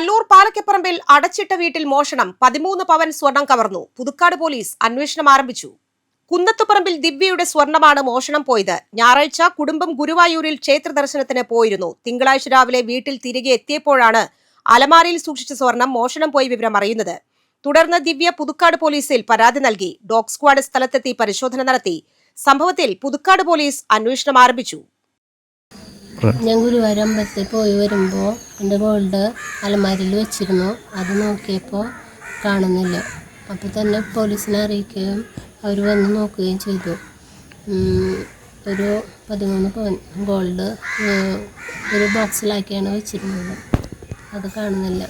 കല്ലൂർ പാലക്കപ്പറമ്പിൽ അടച്ചിട്ട വീട്ടിൽ മോഷണം. പതിമൂന്ന് പവൻ സ്വർണം കവർന്നു. പുതുക്കാട് പോലീസ് അന്വേഷണം ആരംഭിച്ചു. കുന്നത്തുപറമ്പിൽ ദിവ്യയുടെ സ്വർണമാണ് മോഷണം പോയത്. ഞായറാഴ്ച കുടുംബം ഗുരുവായൂരിൽ ക്ഷേത്ര ദർശനത്തിന് പോയിരുന്നു. തിങ്കളാഴ്ച രാവിലെ വീട്ടിൽ തിരികെ എത്തിയപ്പോഴാണ് അലമാരയിൽ സൂക്ഷിച്ച സ്വർണം മോഷണം പോയി വിവരം അറിയുന്നത്. തുടർന്ന് ദിവ്യ പുതുക്കാട് പോലീസിൽ പരാതി നൽകി. ഡോഗ് സ്ക്വാഡ് സ്ഥലത്തെത്തി പരിശോധന നടത്തി. സംഭവത്തിൽ പുതുക്കാട് പോലീസ് അന്വേഷണം ആരംഭിച്ചു. ഞാൻ ഗുരുവായൂരമ്പലത്തിൽ പോയി വരുമ്പോൾ എന്റെ ഗോൾഡ് അലമാരിയിൽ വെച്ചിരുന്നു. അത് നോക്കിയപ്പോൾ കാണുന്നില്ല. അപ്പോൾ തന്നെ പോലീസിനെ അറിയിക്കുകയും അവർ വന്ന് നോക്കുകയും ചെയ്തു. ഒരു പതിമൂന്ന് പവൻ ഗോൾഡ് ഒരു ബോക്സിലാക്കിയാണ് വെച്ചിരുന്നത്. അത് കാണുന്നില്ല.